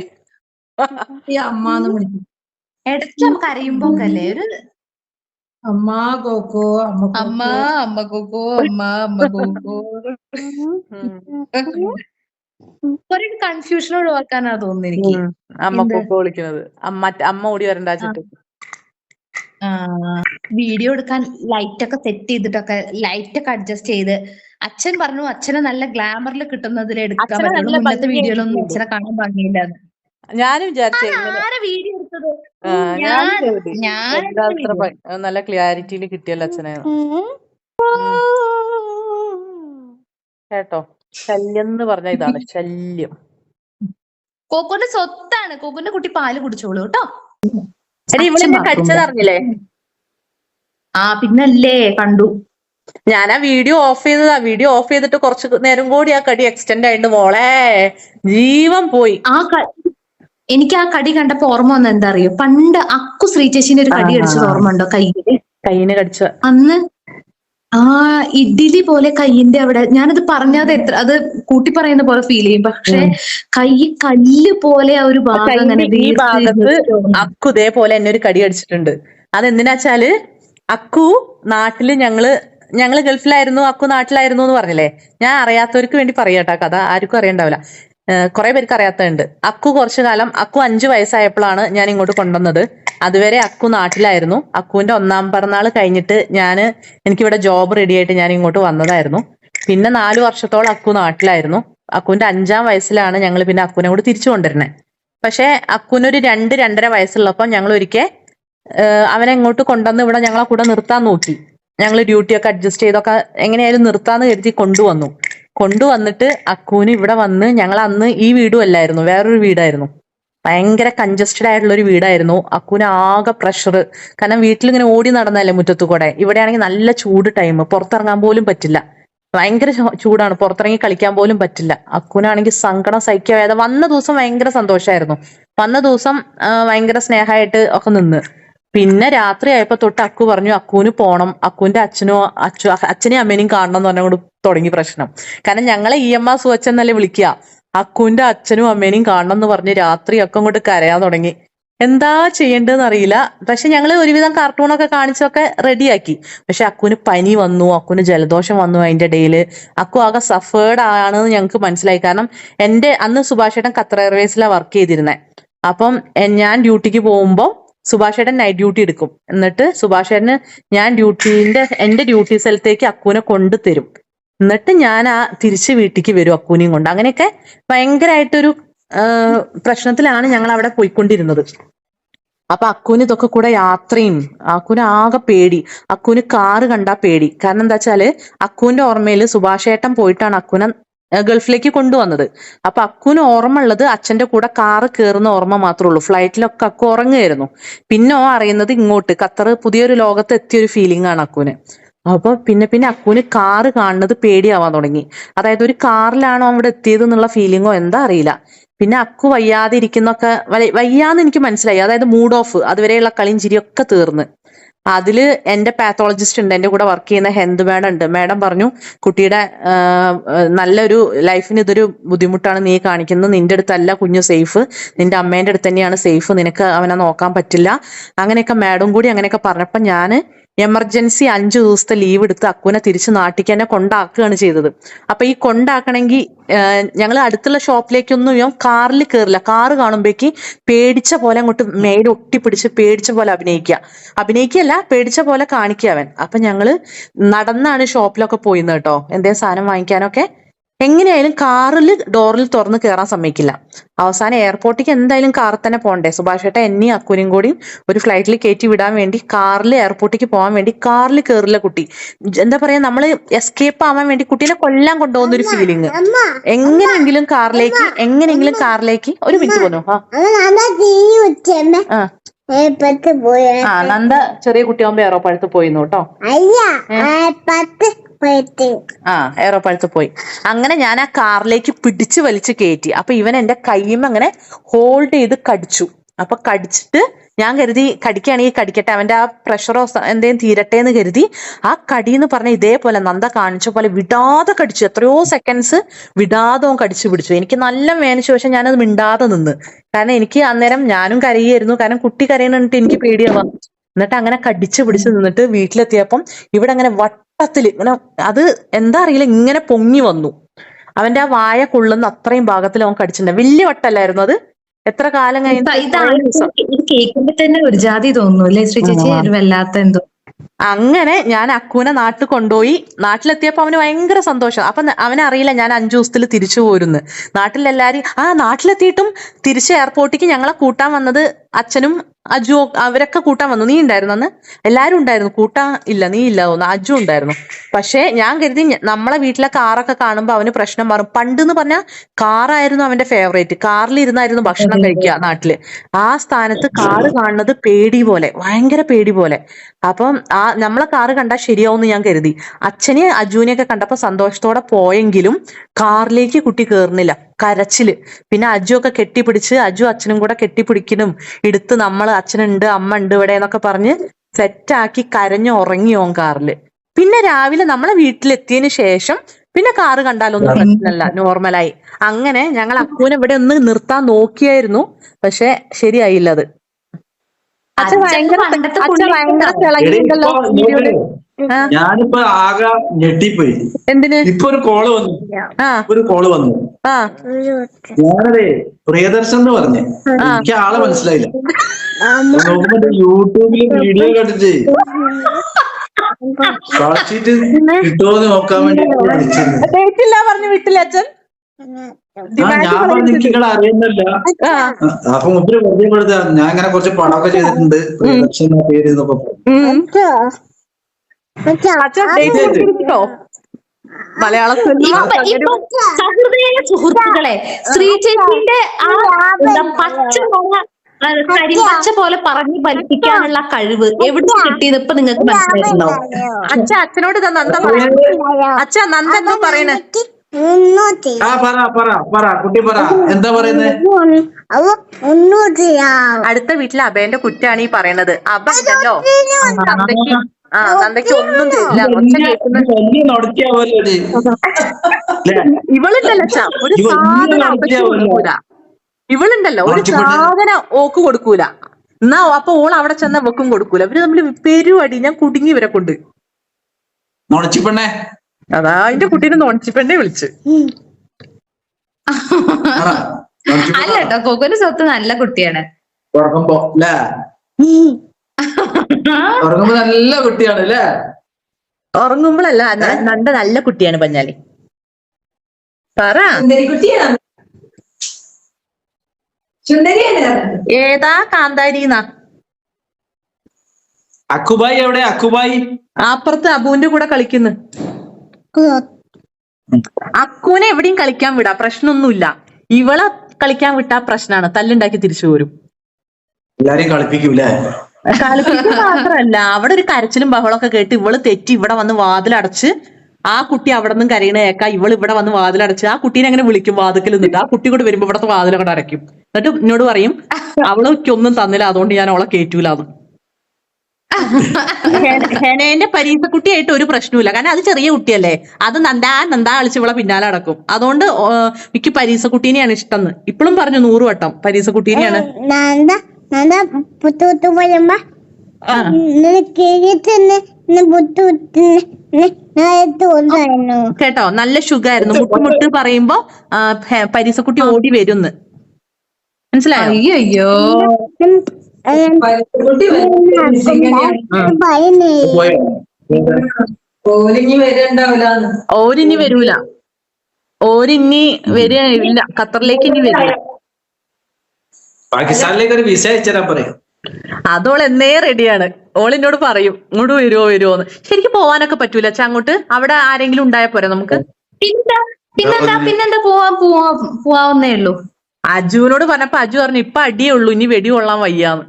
ഈ അമ്മാന്ന് വിളിക്കും. ഇടയ്ക്ക് നമുക്ക് അറിയുമ്പോ അല്ലേ ഒരു അമ്മ കോക്കോ അമ്മ കോക്കോ. അമ്മ അമ്മ കോക്കോ അമ്മ അമ്മ കോക്കോ. ഒരു കൺഫ്യൂഷൻ ഒഴിവാക്കാനാ തോന്നുന്നു എനിക്ക്. അമ്മ എന്ത്? വിളിക്കുന്നത്. അമ്മ അമ്മ ഓടി വരണ്ട വീഡിയോ എടുക്കാൻ ലൈറ്റ് ഒക്കെ സെറ്റ് ചെയ്തിട്ടൊക്കെ ലൈറ്റ് ഒക്കെ അഡ്ജസ്റ്റ് ചെയ്ത് അച്ഛൻ പറഞ്ഞു അച്ഛനെ നല്ല ഗ്ലാമറിൽ കിട്ടുന്നതിൽ എടുക്കാൻ പറ്റുള്ളൂ മുന്നത്തെ വീഡിയോയിലൊന്നും അച്ഛനെ കാണാൻ ഭംഗിയില്ല ഞാനും നല്ല ക്ലാരിറ്റിയിൽ കിട്ടിയല്ലോ അച്ഛനെ. കേട്ടോ? ശല്യം എന്ന് പറഞ്ഞ ഇതാണ് ശല്യം. കോക്കോന്റെ സ്വത്താണ്. കോക്കോന്റെ കുട്ടി പാൽ കുടിച്ചോളൂ കേട്ടോ. എടി ഇവിടെ അച്ഛൻ കടിച്ചത് ആ പിന്നല്ലേ കണ്ടു. ഞാൻ ആ വീഡിയോ ഓഫ് ചെയ്തതാ. വീഡിയോ ഓഫ് ചെയ്തിട്ട് കുറച്ച് നേരം കൂടി ആ കടി എക്സ്റ്റെൻഡ് ആയിട്ട് മോളെ. ജീവൻ പോയി. ആ എനിക്ക് ആ കടി കണ്ടപ്പോ ഓർമ്മ വന്ന എന്താ അറിയോ? പണ്ട് അക്കു ശ്രീ ചേച്ചിന്റെ ഒരു കടി കടിച്ചത് ഓർമ്മ ഉണ്ടോ? കയ്യിൽ? കയ്യിന് കടിച്ച. അന്ന് ആ ഇഡ്ഡലി പോലെ കയ്യിന്റെ അവിടെ ഞാനത് പറഞ്ഞത് എത്ര അത് കൂട്ടി പറയുന്ന പോലെ ഫീൽ ചെയ്യും. പക്ഷെ കൈ കല്ല് പോലെ ആ ഒരു ഭാഗം അങ്ങനെ ഈ ഭാഗത്ത്. അക്കു ഇതേപോലെ എന്നെ ഒരു കടി അടിച്ചിട്ടുണ്ട് അതെന്തിനാച്ചാൽ അക്കു നാട്ടിൽ ഞങ്ങൾ ഞങ്ങൾ ഗൾഫിലായിരുന്നു അക്കു നാട്ടിലായിരുന്നു എന്ന് പറഞ്ഞില്ലേ? ഞാൻ അറിയാത്തവർക്ക് വേണ്ടി പറയാട്ടോ കഥ ആർക്കും അറിയണ്ടാവില്ല. കുറെ പേർക്ക് അറിയാത്തതുണ്ട്. അക്കു കുറച്ചു കാലം അക്കു അഞ്ചു വയസ്സായപ്പോഴാണ് ഞാൻ ഇങ്ങോട്ട് കൊണ്ടുവന്നത്. അതുവരെ അക്കു നാട്ടിലായിരുന്നു. അക്കുവിന്റെ ഒന്നാം പിറന്നാൾ കഴിഞ്ഞിട്ട് ഞാൻ എനിക്കിവിടെ ജോബ് റെഡി ആയിട്ട് ഞാൻ ഇങ്ങോട്ട് വന്നതായിരുന്നു. പിന്നെ നാലു വർഷത്തോളം അക്കു നാട്ടിലായിരുന്നു. അക്കുവിന്റെ അഞ്ചാം വയസ്സിലാണ് ഞങ്ങൾ പിന്നെ അക്കുവിനെ കൂടെ തിരിച്ചു കൊണ്ടുവരുന്നത് പക്ഷെ അക്കുവിനൊരു രണ്ട് രണ്ടര വയസ്സുള്ളപ്പോൾ ഞങ്ങൾ ഒരിക്കൽ അവനെ ഇങ്ങോട്ട് കൊണ്ടുവന്ന് ഇവിടെ ഞങ്ങളെ കൂടെ നിർത്താൻ നോക്കി. ഞങ്ങൾ ഡ്യൂട്ടിയൊക്കെ അഡ്ജസ്റ്റ് ചെയ്തൊക്കെ എങ്ങനെയായാലും നിർത്താന്ന് കരുതി കൊണ്ടുവന്നു. കൊണ്ടുവന്നിട്ട് അക്കൂന് ഇവിടെ വന്ന് ഞങ്ങൾ അന്ന് ഈ വീടും അല്ലായിരുന്നു വേറൊരു വീടായിരുന്നു. ഭയങ്കര കൺജസ്റ്റഡ് ആയിട്ടുള്ള ഒരു വീടായിരുന്നു. അക്കൂന് ആകെ പ്രഷർ കാരണം വീട്ടിൽ ഇങ്ങനെ ഓടി നടന്നല്ലേ മുറ്റത്തു കൂടെ? ഇവിടെയാണെങ്കിൽ നല്ല ചൂട് ടൈം പുറത്തിറങ്ങാൻ പോലും പറ്റില്ല. ഭയങ്കര ചൂടാണ്. പുറത്തിറങ്ങി കളിക്കാൻ പോലും പറ്റില്ല. അക്കുനാണെങ്കിൽ സങ്കടം സഹിക്കാതെ വന്ന ദിവസം ഭയങ്കര സന്തോഷമായിരുന്നു വന്ന ദിവസം ഭയങ്കര സ്നേഹമായിട്ട് ഒക്കെ നിന്ന്. പിന്നെ രാത്രി ആയപ്പോ തൊട്ട് അക്കു പറഞ്ഞു അക്കുവിന് പോണം. അക്കുവിന്റെ അച്ഛനോ അച്ഛ അച്ഛനെയും അമ്മേനെയും കാണണം എന്ന് പറഞ്ഞുകൊണ്ട് തുടങ്ങി പ്രശ്നം. കാരണം ഞങ്ങളെ ഇ എം ആ സുവച്ചൻ എന്നല്ലേ വിളിക്കുക അക്കുവിന്റെ അച്ഛനും അമ്മേനെയും കാണണം എന്ന് പറഞ്ഞ് രാത്രി ഒക്കെ അങ്ങോട്ട് കരയാൻ തുടങ്ങി. എന്താ ചെയ്യേണ്ടതെന്ന് അറിയില്ല. പക്ഷെ ഞങ്ങൾ ഒരുവിധം കാർട്ടൂണൊക്കെ കാണിച്ചൊക്കെ റെഡിയാക്കി പക്ഷെ അക്കുവിന് പനി വന്നു അക്കുവിന് ജലദോഷം വന്നു അതിന്റെ ഇടയിൽ അക്കു ആകെ സഫേർഡ് ആണെന്ന് ഞങ്ങൾക്ക് മനസ്സിലായി. കാരണം എന്റെ അന്ന് സുഭാഷ് ഏട്ടൻ ഖത്തർ എയർവേസിലാണ് വർക്ക് ചെയ്തിരുന്നത് അപ്പം ഞാൻ ഡ്യൂട്ടിക്ക് പോകുമ്പോൾ സുഭാഷ് ഏട്ടൻ നൈറ്റ് ഡ്യൂട്ടി എടുക്കും. എന്നിട്ട് സുഭാഷേട്ടന് ഞാൻ ഡ്യൂട്ടീന്റെ എന്റെ ഡ്യൂട്ടി സ്ഥലത്തേക്ക് അക്കുവിനെ കൊണ്ടുതരും എന്നിട്ട് ഞാൻ ആ തിരിച്ച് വീട്ടിലേക്ക് വരും അക്കൂനെയും കൊണ്ട്. അങ്ങനെയൊക്കെ ഭയങ്കരമായിട്ടൊരു പ്രശ്നത്തിലാണ് ഞങ്ങൾ അവിടെ പോയിക്കൊണ്ടിരുന്നത്. അപ്പൊ അക്കുവിന് ഇതൊക്കെ കൂടെ യാത്രയും അക്കുവിന് ആകെ പേടി. അക്കുവിന് കാറ് കണ്ടാ പേടി. കാരണം എന്താ വെച്ചാൽ അക്കുവിന്റെ ഓർമ്മയിൽ സുഭാഷേട്ടൻ പോയിട്ടാണ് അക്കുനെ ഏഹ് ഗൾഫിലേക്ക് കൊണ്ടുവന്നത്. അപ്പൊ അക്കുവിന് ഓർമ്മ ഉള്ളത് അച്ഛന്റെ കൂടെ കാറ് കയറുന്ന ഓർമ്മ മാത്രമേ ഉള്ളൂ. ഫ്ലൈറ്റിലൊക്കെ അക്കു ഉറങ്ങുമായിരുന്നു പിന്നെ ഓ അറിയുന്നത് ഇങ്ങോട്ട്. ഖത്തർ പുതിയൊരു ലോകത്ത് എത്തിയ ഒരു ഫീലിംഗ് ആണ് അക്കുവിന് അപ്പൊ പിന്നെ പിന്നെ അക്കുവിന് കാറ് കാണുന്നത് പേടിയാവാൻ തുടങ്ങി. അതായത് ഒരു കാറിലാണോ അവിടെ എത്തിയത് എന്നുള്ള ഫീലിങ്ങോ എന്താ അറിയില്ല. പിന്നെ അക്കു വയ്യാതെ ഇരിക്കുന്നൊക്കെ വയ്യാന്ന് എനിക്ക് മനസ്സിലായി. അതായത് മൂഡ് ഓഫ് അതുവരെയുള്ള കളിയും ചിരിയൊക്കെ തീർന്ന്. അതിൽ എന്റെ പാത്തോളജിസ്റ്റ് ഉണ്ട് എന്റെ കൂടെ വർക്ക് ചെയ്യുന്ന ഹെന്ത് മാഡം ഉണ്ട്. മാഡം പറഞ്ഞു കുട്ടിയുടെ നല്ലൊരു ലൈഫിന് ഇതൊരു ബുദ്ധിമുട്ടാണ് നീ കാണിക്കുന്നത്. നിന്റെ അടുത്തല്ല കുഞ്ഞു സേഫ് നിന്റെ അമ്മേന്റെ അടുത്ത് തന്നെയാണ് സേഫ് നിനക്ക് അവനെ നോക്കാൻ പറ്റില്ല. അങ്ങനെയൊക്കെ മാഡം കൂടി അങ്ങനെയൊക്കെ പറഞ്ഞപ്പോൾ ഞാൻ എമർജൻസി അഞ്ചു ദിവസത്തെ ലീവ് എടുത്ത് അക്കുവിനെ തിരിച്ച് നാട്ടിക്ക് തന്നെ കൊണ്ടാക്കുകയാണ് ചെയ്തത്. അപ്പൊ ഈ കൊണ്ടാക്കണമെങ്കിൽ ഞങ്ങൾ അടുത്തുള്ള ഷോപ്പിലേക്കൊന്നും ഞാൻ കാറിൽ കയറില്ല കാറ് കാണുമ്പോഴേക്ക് പേടിച്ച പോലെ അങ്ങോട്ട് മേലെ ഒട്ടിപ്പിടിച്ച് പേടിച്ച പോലെ അഭിനയിക്കുക. അഭിനയിക്കല്ല പേടിച്ച പോലെ കാണിക്കുക അവൻ. അപ്പൊ ഞങ്ങൾ നടന്നാണ് ഷോപ്പിലൊക്കെ പോയിന്ന് കേട്ടോ. എന്തേ സാധനം വാങ്ങിക്കാനൊക്കെ? എങ്ങനെയായാലും കാറിൽ ഡോറിൽ തുറന്ന് കയറാൻ സമ്മതിക്കില്ല. അവസാനം എയർപോർട്ടിലേക്ക് എന്തായാലും കാറിൽ തന്നെ പോകണ്ടേ? സുഭാഷ് ഏട്ട എന്നെയും അക്കുനും കൂടി ഒരു ഫ്ലൈറ്റിൽ കയറ്റി വിടാൻ വേണ്ടി കാറിൽ എയർപോർട്ടിലേക്ക് പോകാൻ വേണ്ടി കാറിൽ കയറില്ല കുട്ടി. എന്താ പറയാ നമ്മൾ എസ്കേപ്പ് ആവാൻ വേണ്ടി കുട്ടീനെ കൊല്ലാൻ കൊണ്ടുപോകുന്ന ഒരു ഫീലിംഗ് എങ്ങനെയെങ്കിലും കാറിലേക്ക് എങ്ങനെയെങ്കിലും കാറിലേക്ക് ഒരു മിനിറ്റ് പോന്നു? ആ. ആ. നന്ദ ചെറിയ കുട്ടിയാകുമ്പോ ഏറോപ്പഴത്ത് പോയിന്നു കേട്ടോ ആ ഏറോപ്പഴത്ത് പോയി. അങ്ങനെ ഞാൻ ആ കാറിലേക്ക് പിടിച്ച് വലിച്ചു കയറ്റി അപ്പൊ ഇവൻ എന്റെ കൈയും അങ്ങനെ ഹോൾഡ് ചെയ്ത് കടിച്ചു. അപ്പൊ കടിച്ചിട്ട് ഞാൻ കരുതി കടിക്കുകയാണെങ്കിൽ കടിക്കട്ടെ അവന്റെ ആ പ്രഷറോ എന്തെങ്കിലും തീരട്ടെ എന്ന് കരുതി ആ കടി എന്ന് പറഞ്ഞ ഇതേപോലെ നന്ദ കാണിച്ച പോലെ വിടാതെ കടിച്ചു. എത്രയോ സെക്കൻഡ്സ് വിടാതെ കടിച്ചു പിടിച്ചു. എനിക്ക് നല്ല വേനച്ചു പക്ഷെ ഞാനത് മിണ്ടാതെ നിന്ന്. കാരണം എനിക്ക് അന്നേരം ഞാനും കരയായിരുന്നു കാരണം കുട്ടി കരയണിട്ട് എനിക്ക് പേടിയാവാം. എന്നിട്ട് അങ്ങനെ കടിച്ചു പിടിച്ച് നിന്നിട്ട് വീട്ടിലെത്തിയപ്പം ഇവിടെ അങ്ങനെ വട്ടത്തിൽ ഇങ്ങനെ അത് എന്താ അറിയില്ല ഇങ്ങനെ പൊങ്ങി വന്നു. അവന്റെ ആ വായ കൊള്ളുന്ന അത്രയും ഭാഗത്തിൽ അവൻ കടിച്ചിട്ടുണ്ട്. വലിയ വട്ടല്ലായിരുന്നു അത്. എത്ര കാലം കഴിഞ്ഞു കേൾക്കുമ്പോ തന്നെ ഒരു ജാതി തോന്നുന്നു അല്ലേ? ശ്രീ ചേച്ചി വല്ലാത്ത എന്തോ. അങ്ങനെ ഞാൻ അക്കുവിനെ നാട്ടിൽ കൊണ്ടുപോയി. നാട്ടിലെത്തിയപ്പോ അവന് ഭയങ്കര സന്തോഷം. അപ്പൊ അവനറിയില്ല ഞാൻ അഞ്ചു ദിവസത്തിൽ തിരിച്ചു പോരുന്ന്. നാട്ടിലെല്ലാരും ആ നാട്ടിലെത്തിയിട്ടും തിരിച്ച് എയർപോർട്ടിലേക്ക് ഞങ്ങളെ കൂട്ടാൻ വന്നത് അച്ഛനും അജു അവരൊക്കെ കൂട്ടാൻ വന്നു. നീ ഉണ്ടായിരുന്നു അന്ന്? എല്ലാരും ഉണ്ടായിരുന്നു. കൂട്ടാ ഇല്ല നീ ഇല്ല തോന്നുന്നു. അജു ഉണ്ടായിരുന്നു. പക്ഷേ ഞാൻ കരുതി നമ്മളെ വീട്ടിലെ കാറൊക്കെ കാണുമ്പോ അവന് പ്രശ്നം മാറും. പണ്ട് എന്ന് പറഞ്ഞാൽ കാറായിരുന്നു അവന്റെ ഫേവറേറ്റ് കാറിൽ ഇരുന്നായിരുന്നു ഭക്ഷണം കഴിക്കുക നാട്ടിൽ. ആ സ്ഥാനത്ത് കാറ് കാണുന്നത് പേടി പോലെ ഭയങ്കര പേടി പോലെ. അപ്പം ആ നമ്മളെ കാറ് കണ്ടാൽ ശരിയാവും ഞാൻ കരുതി. അച്ഛനെ അജുവിനെയൊക്കെ കണ്ടപ്പോ സന്തോഷത്തോടെ പോയെങ്കിലും കാറിലേക്ക് കുട്ടി കേറുന്നില്ല. കരച്ചിൽ. പിന്നെ അജു ഒക്കെ കെട്ടിപ്പിടിച്ച് അജു അച്ഛനും കൂടെ കെട്ടിപ്പിടിക്കണം എടുത്ത് നമ്മൾ അച്ഛനുണ്ട് അമ്മ ഉണ്ട് ഇവിടെ എന്നൊക്കെ പറഞ്ഞ് സെറ്റാക്കി കരഞ്ഞ് ഉറങ്ങി ഓൻ കാറിൽ. പിന്നെ രാവിലെ നമ്മളെ വീട്ടിലെത്തിയതിന് ശേഷം പിന്നെ കാറ് കണ്ടാലൊന്നും പ്രശ്നമല്ല നോർമലായി. അങ്ങനെ ഞങ്ങൾ അപ്പൂനെ ഇവിടെ ഒന്ന് നിർത്താൻ നോക്കിയായിരുന്നു പക്ഷെ ശരിയായില്ല അത് അച്ഛൻ ഭയങ്കര അച്ഛൻ ഭയങ്കര ഞാനിപ്പോ ആകെ ഞെട്ടിപ്പോയി. എന്തിന്? ഇപ്പൊ ഒരു കോൾ വന്നു. ഒരു കോൾ വന്നു. ഞാനതേ പ്രിയദർശൻ എന്ന് പറഞ്ഞേ എനിക്ക് ആളെ മനസ്സിലായില്ല. നോക്കുമ്പോ യൂട്യൂബിൽ വീഡിയോ കണ്ടിട്ട് കളക്ട് കിട്ടുമോ നോക്കാൻ വേണ്ടി പറഞ്ഞു വിട്ടില്ല അച്ഛൻ? ഞാൻ പറഞ്ഞു നിങ്ങൾ അറിയുന്നില്ല അപ്പൊ മുപ്പിന് പരിചയപ്പെടുത്താ ഞാൻ ഇങ്ങനെ കുറച്ച് പണമൊക്കെ ചെയ്തിട്ടുണ്ട്. പ്രിയദർശൻ പേര് എന്നൊക്കെ പറഞ്ഞു. അച്ഛൻ മലയാള സഹൃദയ സുഹൃത്തുക്കളെ ശ്രീചേച്ചിന്റെ ആ പച്ച കരിമ്പച്ച പോലെ പറഞ്ഞു ഫലിപ്പിക്കാനുള്ള കഴിവ് എവിടെ കിട്ടിയത്? ഇപ്പൊ നിങ്ങൾക്ക് മനസ്സിലായിരുന്നോ അച്ഛ അച്ഛനോട് ഇതാ നന്ദ അച്ഛ നന്ദ എന്തോ പറയണേ? ആ പറ പറ പറ കുട്ടി പറ. എന്താ പറയുന്നേ? അവ മുന്നൂറ്റിയാ അടുത്ത വീട്ടിലെ അഭയന്റെ കുറ്റാണ് ഈ പറയണത്. അബ ഉണ്ടല്ലോ. നന്ദയ്ക്ക് ആ നന്ദയ്ക്ക് ഒന്നും തരില്ല ഒച്ച വലിയ കേൾക്കുന്ന വലിയ നടത്തിയാവല്ലോ നീ ഇവളുണ്ടല്ലോ അച്ഛാ ഒരു സാധനം നടത്തിയാവല്ലോ. കൊടുക്കൂല. ഇവളുണ്ടല്ലോ ഒരു. സാധനം ഓക്ക് കൊടുക്കൂല. എന്നാ അപ്പൊ ഓൾ അവിടെ ചെന്ന വെക്കും കൊടുക്കൂല. ഇവർ തമ്മിൽ പെരുവടി ഞാൻ കുടുങ്ങി ഇവരെ കൊണ്ട്. നുണച്ചിപ്പെണ്ണേ? അതാ അതിന്റെ കുട്ടീനെ നോണിച്ചിപ്പെണ്ണെ വിളിച്ച്. അല്ല കേട്ടോ കൊക്കുന് സ്വത്ത് നല്ല കുട്ടിയാണ്. ഉറങ്ങുമ്പോ അല്ലേ ഉറങ്ങുമ്പോ നല്ല കുട്ടിയാണ് അല്ലേ ഉറങ്ങുമ്പോഴല്ല നല്ല നല്ല കുട്ടിയാണ് പഞ്ഞാലി. പറ. ഏതാ കാന്താരിന്നാ? അക്കുബായി എവിടെ? അക്കുബായി. അപ്പുറത്ത് അബുവിന്റെ കൂടെ കളിക്കുന്നു. അക്കുവിനെ എവിടെയും കളിക്കാൻ വിടാ പ്രശ്നമൊന്നുമില്ല ഇവളെ കളിക്കാൻ വിട്ടാ പ്രശ്നാണ് തല്ലുണ്ടാക്കി തിരിച്ചു പോരും. എല്ലാരെയും കളിപ്പിക്കൂലേ? കളിപ്പിക്കുക മാത്രല്ല അവിടെ ഒരു കരച്ചിലും ബഹളമൊക്കെ കേട്ട് ഇവൾ തെറ്റി ഇവിടെ വന്ന് വാതിലടച്ച് ആ കുട്ടി അവിടെ നിന്നും കരയണ കേക്കാ ഇവൾ ഇവിടെ വന്ന് വാതിലടച്ച് ആ കുട്ടീനെ അങ്ങനെ വിളിക്കും വാതിക്കൽ നിന്നിട്ട് ആ കുട്ടി കൂടെ വരുമ്പോ ഇവിടത്തെ വാതിലൊക്കെ അടയ്ക്കും. എന്നിട്ട് എന്നോട് പറയും അവളൊക്കൊന്നും തന്നില്ല അതുകൊണ്ട് ഞാൻ അവളെ കേറ്റൂലാന്ന്. ഹെനേന്റെ പരീക്ഷ കുട്ടിയായിട്ട് ഒരു പ്രശ്നമില്ല കാരണം അത് ചെറിയ കുട്ടിയല്ലേ. അത് നന്ദാ നന്ദാ കളിച്ച് ഇവളെ പിന്നാലെ അടക്കും. അതുകൊണ്ട് മിക്ക പരീക്ഷ കുട്ടീനെയാണ് ഇഷ്ടം ഇപ്പോഴും പറഞ്ഞു നൂറ് വട്ടം പരീക്ഷക്കുട്ടീനെയാണ്. നന്ദ നന്ദ പുത്തു പുത്തു വരുമ്പോ കേട്ടോ? നല്ല സുഖമായിരുന്നു മുട്ട് മുട്ട് പറയുമ്പോ പരീസക്കുട്ടി ഓടി വരുന്ന്. മനസ്സിലായോ? അയ്യോ ഓരിനി വരൂല. ഓരിനി വരില്ല ഖത്തറിലേക്ക് ഇനി വരില്ല. പാകിസ്ഥാനിലേക്ക് ഒരു വിസ അയച്ചുതരാൻ പറയും. അതോൾ എന്നേ റെഡിയാണ് ഓളിനോട് പറയും ഇങ്ങോട്ട് വരുമോ വരുമോ എന്ന്. ശരിക്കും പോവാനൊക്കെ പറ്റൂല. അച്ഛാ അങ്ങോട്ട്? അവിടെ ആരെങ്കിലും ഉണ്ടായ പോരെ നമുക്ക്? പിന്നെന്താ? പിന്നെന്താ? പിന്നെന്താ പോവാൻ പോവാ പോവാവുന്നേ ഉള്ളൂ. അജുവിനോട് പറഞ്ഞപ്പോ അജു പറഞ്ഞു ഇപ്പൊ അടിയേ ഉള്ളൂ ഇനി വെടി കൊള്ളാൻ വയ്യാന്ന്.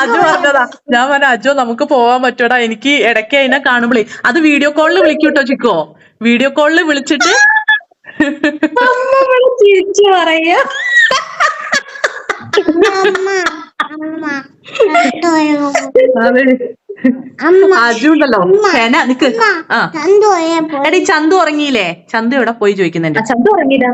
അജു? പറഞ്ഞതാ ഞാൻ പറഞ്ഞ അജു നമുക്ക് പോവാൻ പറ്റൂടാ. എനിക്ക് ഇടയ്ക്ക് അതിനെ കാണുമ്പോളേ അത് വീഡിയോ കോളിൽ വിളിക്കൂട്ടോ ചിക്കോ? വീഡിയോ കോളിൽ വിളിച്ചിട്ട് ചിരിച്ചു പറയാ അമ്മ അമ്മ അതെ അമ്മ അജു ഉണ്ടല്ലോ ഹെന നിക്ക് എടി ചന്തു ഉറങ്ങിയില്ലേ? ചന്തു എവിടെ പോയി ചോദിക്കുന്നുണ്ട്. ചന്തു ഉറങ്ങിയില്ല.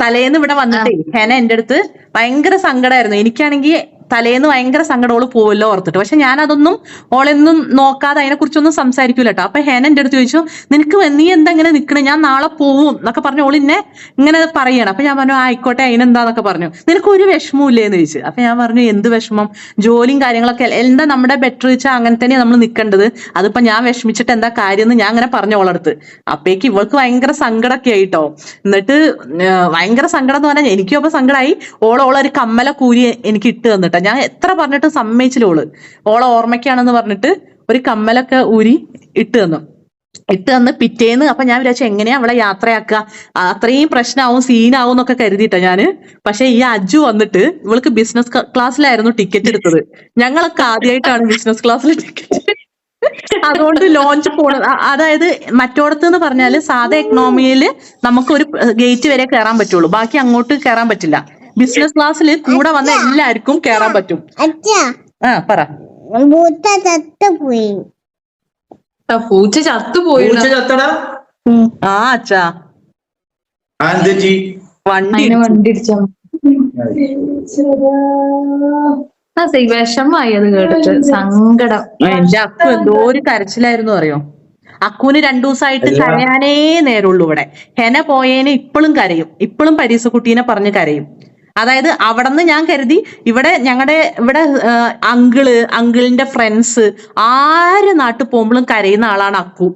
തലേന്ന് ഇവിടെ വന്നിട്ടേ ഹെന എന്റെ അടുത്ത് ഭയങ്കര സങ്കടമായിരുന്നു എനിക്കാണെങ്കിൽ തലേന്ന് ഭയങ്കര സങ്കടം ഓൾ പോവല്ലോ ഓർത്തിട്ട്. പക്ഷെ ഞാൻ അതൊന്നും ഓളെന്നും നോക്കാതെ അതിനെ കുറിച്ചൊന്നും സംസാരിക്കൂല കേട്ടോ അപ്പൊ ഹേന എന്റെ അടുത്ത് ചോദിച്ചു നിനക്ക് നീ എന്താ ഇങ്ങനെ നിക്കണേ? ഞാൻ നാളെ പോവും എന്നൊക്കെ പറഞ്ഞു ഓൾ എന്നെ ഇങ്ങനെ പറയണം. അപ്പൊ ഞാൻ പറഞ്ഞു "ആ, ആയിക്കോട്ടെ അതിനെന്താന്നൊക്കെ പറഞ്ഞു. നിനക്ക് ഒരു വിഷമവും ഇല്ലേന്ന് ചോദിച്ചു. അപ്പൊ ഞാൻ പറഞ്ഞു എന്ത് വിഷമം? ജോലിയും കാര്യങ്ങളൊക്കെ എന്താ നമ്മുടെ ബെറ്റർ വെച്ചാൽ അങ്ങനെ തന്നെ നമ്മൾ നിൽക്കേണ്ടത് അതിപ്പോ ഞാൻ വിഷമിച്ചിട്ട് എന്താ കാര്യം എന്ന് ഞാൻ അങ്ങനെ പറഞ്ഞു ഓളടുത്ത് അപ്പേക്ക് ഇവൾക്ക് ഭയങ്കര സങ്കടമൊക്കെ ആയിട്ടോ. എന്നിട്ട് ഭയങ്കര സങ്കടം എന്ന് പറഞ്ഞാൽ എനിക്കും അപ്പൊ സങ്കടമായി ഓളോളൊരു കമ്മല കൂരി എനിക്ക് ഇട്ട് തന്നിട്ടാ. ഞാൻ എത്ര പറഞ്ഞിട്ട് സമ്മതിച്ചിലോൾ ഓളെ. ഓർമ്മയ്ക്കാണെന്ന് പറഞ്ഞിട്ട് ഒരു കമ്മലൊക്കെ ഊരി ഇട്ട് തന്നു. ഇട്ട് തന്ന് പിറ്റേന്ന് അപ്പൊ ഞാൻ വിചാരിച്ചു എങ്ങനെയാ അവളെ യാത്രയാക്കുക? അത്രയും പ്രശ്നമാവും സീനാവും എന്നൊക്കെ കരുതിയിട്ടാ ഞാൻ. പക്ഷെ ഈ അജു വന്നിട്ട് ഇവൾക്ക് ബിസിനസ് ക്ലാസ്സിലായിരുന്നു ടിക്കറ്റ് എടുത്തത്. ഞങ്ങളൊക്കെ ആദ്യമായിട്ടാണ് ബിസിനസ് ക്ലാസ്സിൽ ടിക്കറ്റ് അതുകൊണ്ട് ലോഞ്ച് പോണത് അതായത് മറ്റോടത്ത് എന്ന് പറഞ്ഞാൽ സാധാ എക്കണോമിയിൽ നമുക്ക് ഒരു ഗേറ്റ് വരെ കയറാൻ പറ്റുള്ളൂ. ബാക്കി അങ്ങോട്ട് കയറാൻ പറ്റില്ല. ബിസിനസ് ക്ലാസ്സിൽ കൂടെ വന്ന എല്ലാവർക്കും കേറാൻ പറ്റും. ആ പറ. ചത്തുപോയി പൂച്ച ചത്തുപോയി പൂച്ച ചത്തടാ? ആ അച്ഛാ. വണ്ടി വിഷമായി അത് കേട്ടിട്ട്. സങ്കടം. എന്റെ അക്കു എന്തോ ഒരു കരച്ചിലായിരുന്നു അറിയോ? അക്കുവിന് രണ്ടു ദിവസമായിട്ട്. കരയാനേ നേരുള്ളൂ ഇവിടെ. ഹെന പോയേനെ ഇപ്പോഴും കരയും. ഇപ്പോഴും പരീസ കുട്ടീനെ പറഞ്ഞ് കരയും. അതായത് അവിടെ നിന്ന് ഞാൻ കരുതി ഇവിടെ ഞങ്ങളുടെ ഇവിടെ അങ്കിൾ അങ്കിളിന്റെ ഫ്രണ്ട്സ് ആര് നാട്ടിൽ പോകുമ്പോഴും കരയുന്ന ആളാണ് അക്കു.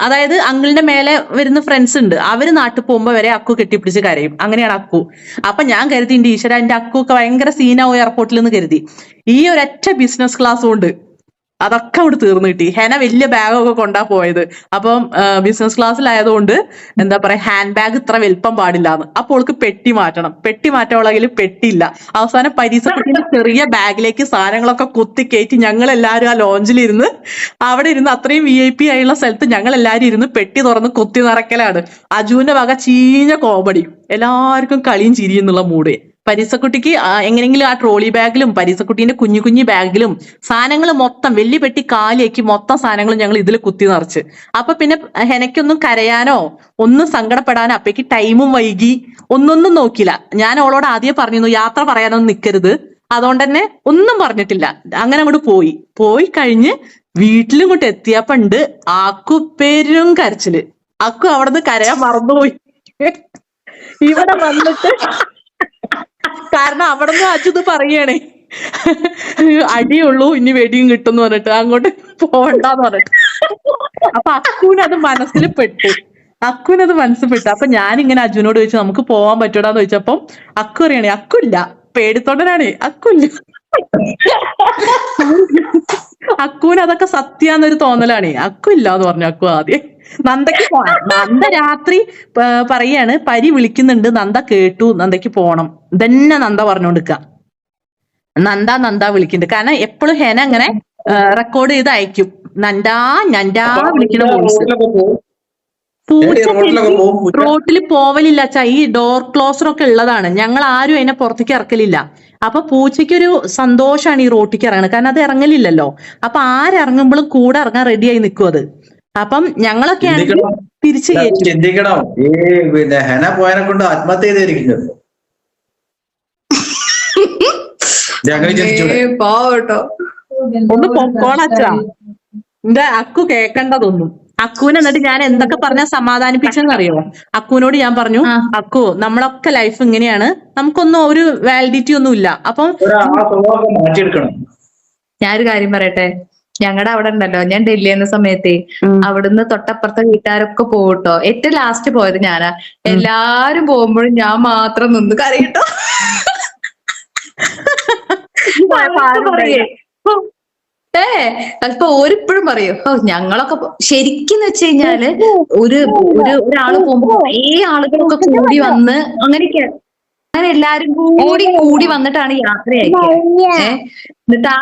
അതായത് അങ്കിളിന്റെ മേലെ വരുന്ന ഫ്രണ്ട്സ് ഉണ്ട്. അവർ നാട്ടിൽ പോകുമ്പോ വരെ അക്കു കെട്ടിപ്പിടിച്ച് കരയും. അങ്ങനെയാണ് അക്കു. അപ്പൊ ഞാൻ കരുതി എന്റെ ഈശ്വര എന്റെ അക്കു ഒക്കെ ഭയങ്കര സീനാവും എയർപോർട്ടിൽ നിന്ന് കരുതി. ഈ ഒരൊറ്റ ബിസിനസ് ക്ലാസ് കൊണ്ട് അതൊക്കെ അവിടെ തീർന്നു കിട്ടി. ഹെന വലിയ ബാഗൊക്കെ കൊണ്ടാ പോയത്. അപ്പം ബിസിനസ് ക്ലാസ്സിലായതുകൊണ്ട് എന്താ പറയാ ഹാൻഡ് ബാഗ് ഇത്ര വലിപ്പം പാടില്ലാന്ന്. അപ്പോൾ അവൾക്ക് പെട്ടി മാറ്റണം. പെട്ടി മാറ്റാനുള്ളതിൽ പെട്ടിയില്ല. അവസാനം പരീക്ഷ ചെറിയ ബാഗിലേക്ക് സാധനങ്ങളൊക്കെ കുത്തി കയറ്റി ഞങ്ങൾ എല്ലാവരും ആ ലോഞ്ചിൽ ലോഞ്ചിലിരുന്ന് അവിടെ ഇരുന്ന് അത്രയും വി ഐ പി ആയുള്ള സ്ഥലത്ത് ഞങ്ങൾ എല്ലാവരും ഇരുന്ന് പെട്ടി തുറന്ന് കുത്തി നിറയ്ക്കലാണ് അജുവിന്റെ വക ചീഞ്ഞ കോമഡി. എല്ലാവർക്കും കളിയും ചിരിയും എന്നുള്ള മൂഡ് പരീസക്കുട്ടിക്ക് എങ്ങനെയെങ്കിലും ആ ട്രോളി ബാഗിലും പരീസക്കുട്ടീന്റെ കുഞ്ഞു കുഞ്ഞു ബാഗിലും സാധനങ്ങൾ മൊത്തം വലിയ പെട്ടി കാലിയാക്കി മൊത്തം സാധനങ്ങളും ഞങ്ങൾ ഇതിൽ കുത്തി നിറച്ച്. അപ്പൊ പിന്നെ ഹെനയ്ക്കൊന്നും കരയാനോ ഒന്നും സങ്കടപ്പെടാനോ അപ്പേക്ക് ടൈമും വൈകി. ഒന്നൊന്നും നോക്കില്ല ഞാൻ അവളോട് ആദ്യം പറഞ്ഞിരുന്നു യാത്ര പറയാനൊന്നും നിൽക്കരുത് അതുകൊണ്ട് തന്നെ ഒന്നും പറഞ്ഞിട്ടില്ല. അങ്ങനെ അങ്ങോട്ട് പോയി. പോയി കഴിഞ്ഞ് വീട്ടിലും ഇങ്ങോട്ട് എത്തിയപ്പണ്ട് ആക്കു പെരും കരച്ചിൽ. അക്കു അവിടുന്ന് കരയാൻ മറന്നുപോയി. ഇവിടെ വന്നിട്ട് കാരണം അവിടെ നിന്ന് അച്ഛത് പറയണേ. അടിയുള്ളൂ ഇനി വെടിയും കിട്ടും പറഞ്ഞിട്ട്. അങ്ങോട്ട് പോവണ്ടെന്ന് പറഞ്ഞിട്ട്. അപ്പൊ അക്കുവിന് അത് മനസ്സിൽ പെട്ടു. അക്കുവിന് അത് മനസ്സിൽ പെട്ടു. അപ്പൊ ഞാൻ ഇങ്ങനെ അജുനോട് ചോദിച്ചു നമുക്ക് പോവാൻ പറ്റൂടാന്ന് ചോദിച്ചപ്പം അക്കു അറിയണേ അക്കുല്ല. പേടിത്തൊണ്ടനാണേ. അക്കുല്ല. അക്കുവിന് അതൊക്കെ സത്യാന്നൊരു തോന്നലാണേ. അക്കു ഇല്ല എന്ന് പറഞ്ഞു അക്കു ആദ്യം. നന്ദയ്ക്ക് പോണം നന്ദ രാത്രി പറയാണ് പരി വിളിക്കുന്നുണ്ട്. നന്ദ കേട്ടു. നന്ദയ്ക്ക് പോണം. ഇതന്നെ നന്ദ പറഞ്ഞുകൊടുക്ക നന്ദ നന്ദ വിളിക്കുന്നുണ്ട് കാരണം എപ്പോഴും ഹെന അങ്ങനെ റെക്കോർഡ് ചെയ്ത് അയക്കും. നന്ദാ നന്ദാ വിളിക്കുന്ന വോയിസ് പൂച്ച. റോട്ടിൽ പോവലില്ല അച്ഛാ. ഈ ഡോർ ക്ലോസറൊക്കെ ഉള്ളതാണ്. ഞങ്ങൾ ആരും അതിനെ പുറത്തേക്ക് ഇറക്കലില്ല. അപ്പൊ പൂച്ചയ്ക്കൊരു സന്തോഷമാണ് ഈ റോട്ടിക്ക് ഇറങ്ങുന്നത് കാരണം അത് ഇറങ്ങലില്ലല്ലോ. അപ്പൊ ആരിറങ്ങുമ്പോഴും കൂടെ ഇറങ്ങാൻ റെഡിയായി നിൽക്കും അത്. അപ്പം ഞങ്ങളൊക്കെ ആണെങ്കിൽ തിരിച്ചു ചിന്തിക്കണം. ഈ പിന്നെ ഹെന പോയനെ കൊണ്ട് ആത്മഹത്യ ചെയ്തിരിക്കുന്നത് ഇത് അങ്ങനെ ചിന്തിച്ചൂടെ ഏ, പാവട്ടോ. ഒന്ന് എന്റെ അക്കു കേക്കണ്ടതൊന്നും. അക്കുവിനെ എന്നിട്ട് ഞാൻ എന്തൊക്കെ പറഞ്ഞാൽ സമാധാനിപ്പിച്ചെന്നറിയോ? അക്കുവിനോട് ഞാൻ പറഞ്ഞു അക്കു നമ്മളൊക്കെ ലൈഫ് ഇങ്ങനെയാണ്. നമുക്കൊന്നും ഒരു വാലിഡിറ്റി ഒന്നും ഇല്ല. അപ്പം ഞാനൊരു കാര്യം പറയട്ടെ? ഞങ്ങളുടെ അവിടെ ഉണ്ടല്ലോ ഞാൻ ഡൽഹി എന്ന സമയത്തെ അവിടുന്ന് തൊട്ടപ്പുറത്തെ വീട്ടുകാരൊക്കെ പോകട്ടോ ഏറ്റവും ലാസ്റ്റ് പോയത് ഞാനാ. എല്ലാരും പോകുമ്പോഴും ഞാൻ മാത്രം നിന്ന് കരയിട്ടോ പറയേ. ഏ അപ്പൊ ഓരിപ്പോഴും പറയൂ. ഓ ഞങ്ങളൊക്കെ ശരിക്കും വെച്ച് കഴിഞ്ഞാൽ ഒരു ഒരു ഒരാൾ പോകുമ്പോ കുറേ ആളുകളൊക്കെ കൂടി വന്ന് അങ്ങനെയൊക്കെ. അങ്ങനെ എല്ലാരും കൂടി കൂടി വന്നിട്ടാണ് യാത്രയാക്കിയത് ഏ എന്നിട്ട് ആ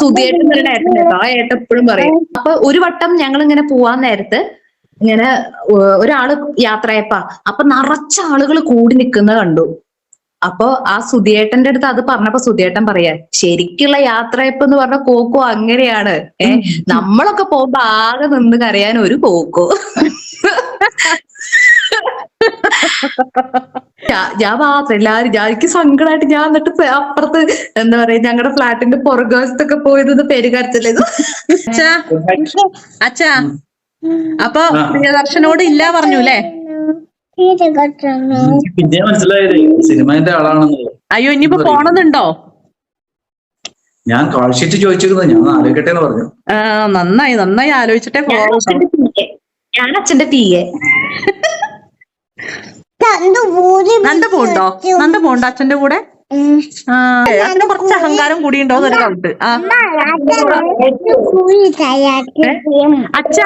സുധിയേട്ടൻ എന്നൊരു ഏട്ടൻ കേട്ടോ ആ ഏട്ടൻ എപ്പോഴും പറയും. അപ്പൊ ഒരു വട്ടം ഞങ്ങൾ ഇങ്ങനെ പോവാൻ നേരത്ത് ഇങ്ങനെ ഒരാൾ യാത്രയപ്പാ അപ്പൊ നിറച്ച ആളുകൾ കൂടി നിൽക്കുന്നത് കണ്ടു. അപ്പൊ ആ സുധിയേട്ടന്റെ അടുത്ത് അത് പറഞ്ഞപ്പോ സുധിയേട്ടൻ പറയാ ശരിക്കുള്ള യാത്രയപ്പ് എന്ന് പറഞ്ഞ കോക്കോ അങ്ങനെയാണ്. ഏ നമ്മളൊക്കെ പോകുമ്പോ ആകെ നിന്ന് കരയാൻ ഒരു കോക്കോ ഞാൻ മാത്രം എല്ലാരും ഞാൻ എനിക്ക് സങ്കടമായിട്ട് ഞാൻ എന്നിട്ട് അപ്പുറത്ത് എന്താ പറയാ ഞങ്ങളുടെ ഫ്ലാറ്റിന്റെ പുറകുവശത്തൊക്കെ പോയത് പെരുകരച്ചില്ലേ അച്ഛാ അച്ഛാ. അപ്പൊ. പ്രിയദർശനോട് ഇല്ല പറഞ്ഞു അല്ലേ പിന്നെ മനസ്സിലായത് സിനിമന്റെ ആളാണെന്ന്. അയ്യോ ഇനിയിപ്പോ പോണെന്നുണ്ടോ? ഞാൻ കാഴ്ചയിട്ട് ചോദിച്ചിരുന്നു. ഞാൻ ആലോചിക്കട്ടെ എന്ന് പറഞ്ഞു. ആ നന്നായി നന്നായി ആലോചിച്ചിട്ടേ ഞാൻ അച്ഛന്റെ തീയെ നന്ദ പോണ്ടോ നന്ദ പോണ്ടോ അച്ഛന്റെ കൂടെ? ആ അച്ഛന് കുറച്ച് അഹങ്കാരം കൂടിയുണ്ടോ എന്നൊരു കൗണ്ട് അച്ഛ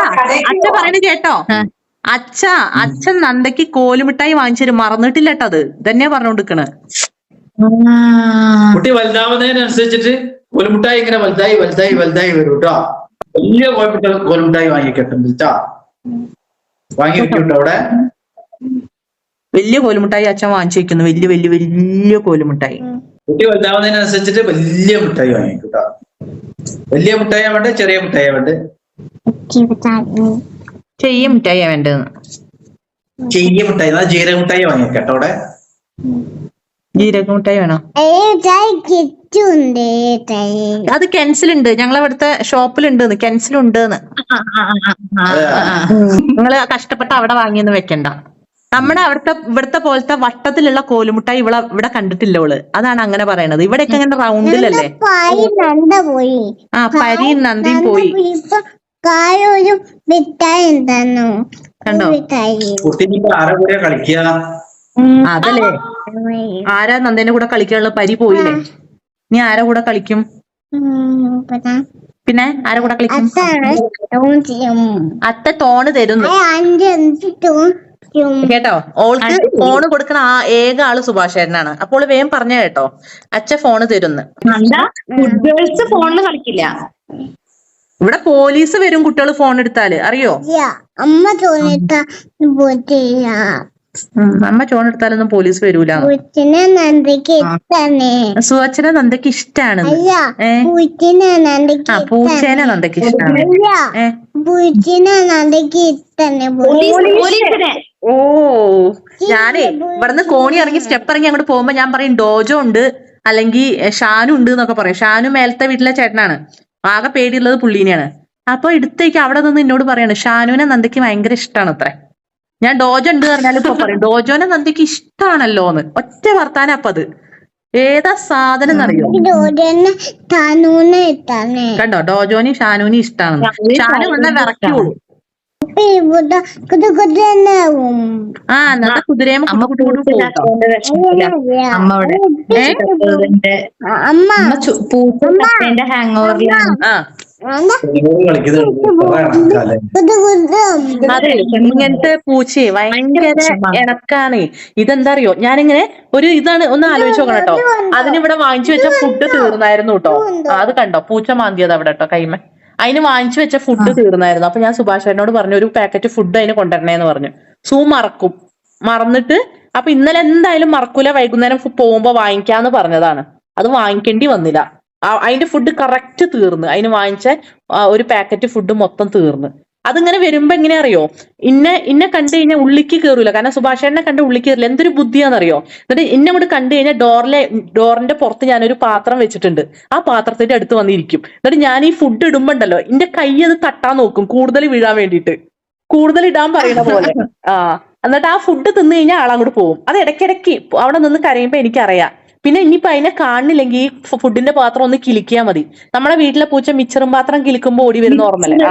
അച്ഛ പറയണ കേട്ടോ. അച്ഛ അച്ഛൻ നന്ദയ്ക്ക് കോലുമിട്ടായി വാങ്ങിച്ചു മറന്നിട്ടില്ല കേട്ടോ അത് പറഞ്ഞു പറഞ്ഞോണ്ടിരിക്കണ് കുട്ടി വലുതാവുന്നതിനനുസരിച്ചിട്ട് കോലുമിട്ടായി ഇങ്ങനെ വലുതായി വലുതായി വലുതായി വരും കേട്ടോ വലിയ കോലുമിട്ട കോലുമിട്ടായി വാങ്ങിക്കട്ടെ വാങ്ങിക്കട്ടോ വാങ്ങി അവിടെ? വലിയ കോലുമിട്ടായി അച്ഛൻ വാങ്ങിച്ചു വെക്കുന്നു വലിയ വലിയ വലിയ കോലുമിട്ടായി കുട്ടി വലുതാവുന്നതിനനുസരിച്ചിട്ട് വലിയ മിഠായി വാങ്ങിക്കൂട്ടോ വലിയ മിഠായി ആവട്ടെ ചെറിയ മിഠായി വേണ്ട ചെറിയ മിഠായിയാ വേണ്ടത്. ചെയ്യ മിഠായി ജീരക മിഠായി വാങ്ങിക്കട്ടോ അവിടെ. ജീരക മിഠായി വേണോ? അത് കെൻസിലുണ്ട് ഉണ്ട് ഇവിടുത്തെ ഷോപ്പിലുണ്ട് കെൻസിലുണ്ട് നിങ്ങൾ കഷ്ടപ്പെട്ട് അവിടെ വാങ്ങിയെന്ന് വെക്കണ്ട. നമ്മുടെ അവിടുത്തെ ഇവിടുത്തെ പോലത്തെ വട്ടത്തിലുള്ള കോലുമുട്ടായി ഇവിടെ ഇവിടെ കണ്ടിട്ടില്ല ഓൾ അതാണ് അങ്ങനെ പറയണത്. ഇവിടെയൊക്കെ ഇങ്ങനെ റൗണ്ടിലല്ലേ ആ പരിയും നന്ദിയും പോയി. കായൊരു മിഠായി തന്നു കണ്ടോ? മിഠായി ആരെ കളിക്കുക? അതല്ലേ? ആരാ നന്ദേന്റെ കൂടെ കളിക്കാനുള്ള പരി പോയില്ലേ? നീ ആരാ കൂടെ കളിക്കും? പിന്നെ ആരാ കൂടെ കളിക്കും? അത്ത തോണ് തരുന്നു. കേട്ടോ? ഓൾക്ക് ഫോണ് കൊടുക്കണ ആ ഏക ആൾ സുഭാഷേട്ടനാണ് അപ്പോൾ വേഗം പറഞ്ഞ കേട്ടോ. അച്ഛ ഫോണ് തരുന്നു. ഫോണിൽ ഫുഡ് ഗേൾസ് ഫോണിൽ കളിക്കില്ല. ഇവിടെ പോലീസ് വരും കുട്ടികൾ ഫോൺ എടുത്താൽ അറിയോ? അമ്മ അമ്മ ചോൺ എടുത്താലൊന്നും പോലീസ് വരൂല. സുവച്ചനെ നന്ദക്ക് ഇഷ്ടാണ്. പൂച്ചിനെ നന്ദിക്ക് ആ പൂച്ചേനെ നന്ദക്ക് ഇഷ്ടാണ്. ഓ ഞാനേ ഇവിടുന്ന് കോണി ഇറങ്ങി സ്റ്റെപ്പ് ഇറങ്ങി അങ്ങോട്ട് പോകുമ്പോ ഞാൻ പറയും ഡോജോ ഉണ്ട് അല്ലെങ്കിൽ ഷാനു ഉണ്ട് എന്നൊക്കെ പറയും. ഷാനു മേലത്തെ വീട്ടിലെ ചേട്ടനാണ്. ആകെ പേടിയുള്ളത് പുള്ളീനെയാണ്. അപ്പൊ എടുത്തേക്ക് അവിടെ നിന്ന് എന്നോട് പറയാണ് ഷാനുവിനെ നന്ദയ്ക്ക് ഭയങ്കര ഇഷ്ടമാണ് അത്ര. ഞാൻ ഡോജോ ഉണ്ട് പറഞ്ഞാലും ഇപ്പൊ പറയും. ഡോജോനെ നന്ദയ്ക്ക് ഇഷ്ടമാണല്ലോ എന്ന്. ഒറ്റ വർത്താനം അപ്പൊ അത്. ഏതാ സാധനം ഇട്ടാനെ കണ്ടോ? ഡോജോനും ഷാനുവിനും ഇഷ്ടമാണ് ഷാനു വന്നാൽ വിറയ്ക്കുള്ളൂ ഇപ്പൊ ഇവിടെ കുതു കുതനാവും ആ എന്നാ കുതിരയമ്മ അമ്മ അമ്മ ഹാങ് ഓവറിലാണ് കുതു അതെ ഇങ്ങനത്തെ പൂച്ചയെ ഭയങ്കര ഇണക്കാണ്. ഇതെന്താ അറിയോ ഞാനിങ്ങനെ ഒരു ഇതാണ് ഒന്ന് ആലോചിച്ച് നോക്കണം കേട്ടോ. അതിനിവിടെ വാങ്ങിച്ചു വെച്ച ഫുഡ് തീർന്നായിരുന്നു കേട്ടോ. ആ, അത് കണ്ടോ? പൂച്ച മാന്തിയത് അവിടെ കേട്ടോ കൈമ. അതിന് വാങ്ങിച്ചു വെച്ച ഫുഡ് തീർന്നായിരുന്നു. അപ്പൊ ഞാൻ സുഭാഷ് ചേട്ടനോട് പറഞ്ഞു ഒരു പാക്കറ്റ് ഫുഡ് അതിന് കൊണ്ടുവരണേന്ന് പറഞ്ഞു. സൂ മറക്കും. മറന്നിട്ട് അപ്പൊ ഇന്നലെ എന്തായാലും മറക്കൂല വൈകുന്നേരം പോകുമ്പോ വാങ്ങിക്കാന്ന് പറഞ്ഞതാണ്. അത് വാങ്ങിക്കേണ്ടി വന്നില്ല. അതിന്റെ ഫുഡ് കറക്റ്റ് തീർന്ന്. അതിന് വാങ്ങിച്ച ഒരു പാക്കറ്റ് ഫുഡ് മൊത്തം തീർന്ന്. അതിങ്ങനെ വരുമ്പോ എങ്ങനെ അറിയോ ഇന്നെ ഇന്നെ കണ്ടു കഴിഞ്ഞാൽ ഉള്ളിക്ക് കയറൂല കാരണം സുഭാഷേനെ കണ്ട ഉള്ളിക്ക് കയറില്ല എന്തൊരു ബുദ്ധിയാണെന്നറിയോ? എന്നിട്ട് ഇന്നെ അങ്ങോട്ട് കണ്ടു കഴിഞ്ഞാൽ ഡോറിലെ ഡോറിന്റെ പുറത്ത് ഞാനൊരു പാത്രം വെച്ചിട്ടുണ്ട്. ആ പാത്രത്തിന്റെ അടുത്ത് വന്നിരിക്കും. എന്നിട്ട് ഞാൻ ഈ ഫുഡ് ഇടുമ്പോണ്ടല്ലോ എന്റെ കൈ അത് തട്ടാൻ നോക്കും കൂടുതൽ വീഴാൻ വേണ്ടിയിട്ട്. കൂടുതൽ ഇടാൻ പറയുന്ന പോലെ. ആ എന്നിട്ട് ആ ഫുഡ് തിന്നു കഴിഞ്ഞാൽ ആളങ്ങോട്ട് പോകും. അത് ഇടയ്ക്കിടയ്ക്ക് അവിടെ നിന്ന് കരയുമ്പോ എനിക്കറിയാം. പിന്നെ ഇനിയിപ്പോ അതിനെ കാണുന്നില്ലെങ്കിൽ ഈ ഫുഡിന്റെ പാത്രം ഒന്ന് കിളിക്കാ മതി. നമ്മുടെ വീട്ടിലെ പൂച്ച മിച്ചറും പാത്രം കിളിക്കുമ്പോ ഓടി വരുന്ന ഓർമ്മല്ലേ.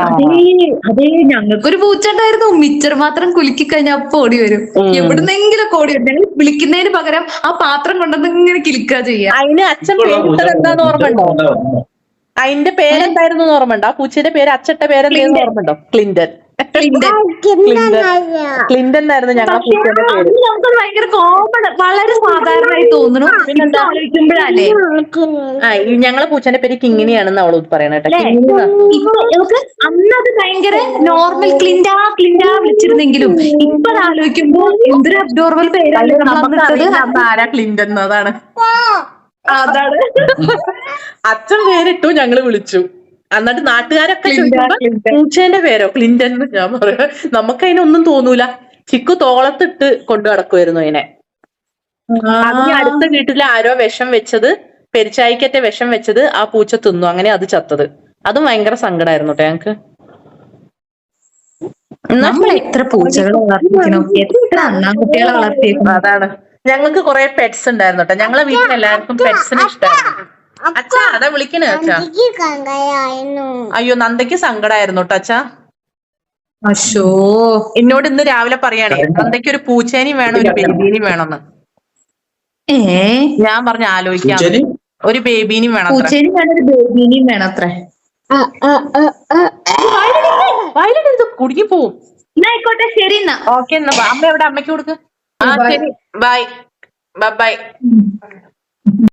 അതേ ഞങ്ങൾക്കൊരു പൂച്ച ഉണ്ടായിരുന്നു മിച്ചർ മാത്രം കുലുക്കി കഴിഞ്ഞാൽ അപ്പൊ ഓടി വരും. എവിടുന്നെങ്കിലും ഓടി വരും. ഞങ്ങൾ വിളിക്കുന്നതിന് പകരം ആ പാത്രം കൊണ്ടുവന്ന് ഇങ്ങനെ കിളിക്കുക ചെയ്യാം. അതിന് അച്ഛൻ പേരിട്ടത് എന്താന്ന് ഓർമ്മയുണ്ടോ. അതിന്റെ പേരെന്തായിരുന്നു ഓർമ്മ ഓർമ്മയുണ്ടോ? ആ പൂച്ചയുടെ പേര് അച്ഛന്റെ പേരെന്തായിരുന്നു ഓർമ്മയുണ്ടോ? ക്ലിന്റൺ ക്ലിന്റൺ എന്നായിരുന്നു ഞങ്ങളെ പൂച്ചന്റെ പൂച്ചയുടെ പേര്. നമുക്ക് ഭയങ്കര കോമൺ വളരെ സാധാരണമായി തോന്നുന്നു. പിന്നെന്താ? ആലോചിക്കുമ്പോഴല്ലേ ആ ഈ ഞങ്ങളെ പൂച്ചന്റെ പേര് കിങ്ങിണിയാണെന്ന് അവൾ പറയണ കേട്ടോ. നമുക്ക് അന്നത് ഭയങ്കര നോർമൽ ക്ലിൻഡാ ക്ലിൻഡാ വിളിച്ചിരുന്നെങ്കിലും ഇപ്പൊ ആലോചിക്കുമ്പോൾ ആലോചിക്കുമ്പോ എന്തൊരു അബ്ഡോർബൽ നമ്മൾ ഇട്ടത്. ആരാ ക്ലിന്റൺ എന്ന് അതാണ് അതാണ്. അച്ഛൻ പേരിട്ടു ഞങ്ങൾ വിളിച്ചു. എന്നിട്ട് നാട്ടുകാരൊക്കെ ചോദിക്കുമ്പോ പൂച്ചേന്റെ പേരോ? ക്ലിന്റൺ എന്ന് ഞാൻ പറയാ. നമുക്ക് അതിനൊന്നും തോന്നൂല. ചിക്കു തോളത്തിട്ട് കൊണ്ടു നടക്കുമായിരുന്നു അതിനെ അതിന് അടുത്ത വീട്ടിൽ ആരോ വിഷം വെച്ചത് പെരിച്ചായിക്കറ്റ വിഷം വെച്ചത് ആ പൂച്ച തിന്നു. അങ്ങനെ അത് ചത്തത്. അതും ഭയങ്കര സങ്കടമായിരുന്നു കേട്ടോ ഞങ്ങക്ക്. എന്നാ നമ്മൾ എത്ര പൂച്ചകളെ വളർത്തിക്കണം എത്ര അണ്ണാൻകുട്ടികളെ വളർത്തിയേക്കണം അതാണ് ഞങ്ങൾക്ക് കുറെ പെറ്റ്സ് ഉണ്ടായിരുന്നു കേട്ടോ ഞങ്ങളെ വീട്ടിൽ എല്ലാവർക്കും പെറ്റ്സിന് ഇഷ്ടമായിരുന്നു അച്ഛാ അതാ വിളിക്കണേ അച്ഛാ. അയ്യോ നന്ദയ്ക്ക് സങ്കടായിരുന്നു കേട്ടോ അച്ഛാ. അശോ എന്നോട് ഇന്ന് രാവിലെ പറയാണ് നന്ദയ്ക്ക് ഒരു പൂച്ചേനെയും വേണം ഒരു ബേബീനെയും വേണമെന്ന്. ഏ? ഞാൻ പറഞ്ഞു ആലോചിക്കാം. ഒരു ബേബീനെയും വേണം അത്രേ. പൂച്ചേനും വേണം ഒരു ബേബീനെയും വേണം അത്ര. ആ, ആ, ആ, ആ. വയലിനെടുത്ത് കുടുങ്ങി പോവും. ആയിക്കോട്ടെ ശരി എന്നാ. ഓക്കെ എന്നാ. അമ്മ എവിടെ? അമ്മയ്ക്ക് കൊടുക്ക്. ആ ശരി. ബൈ. ബൈ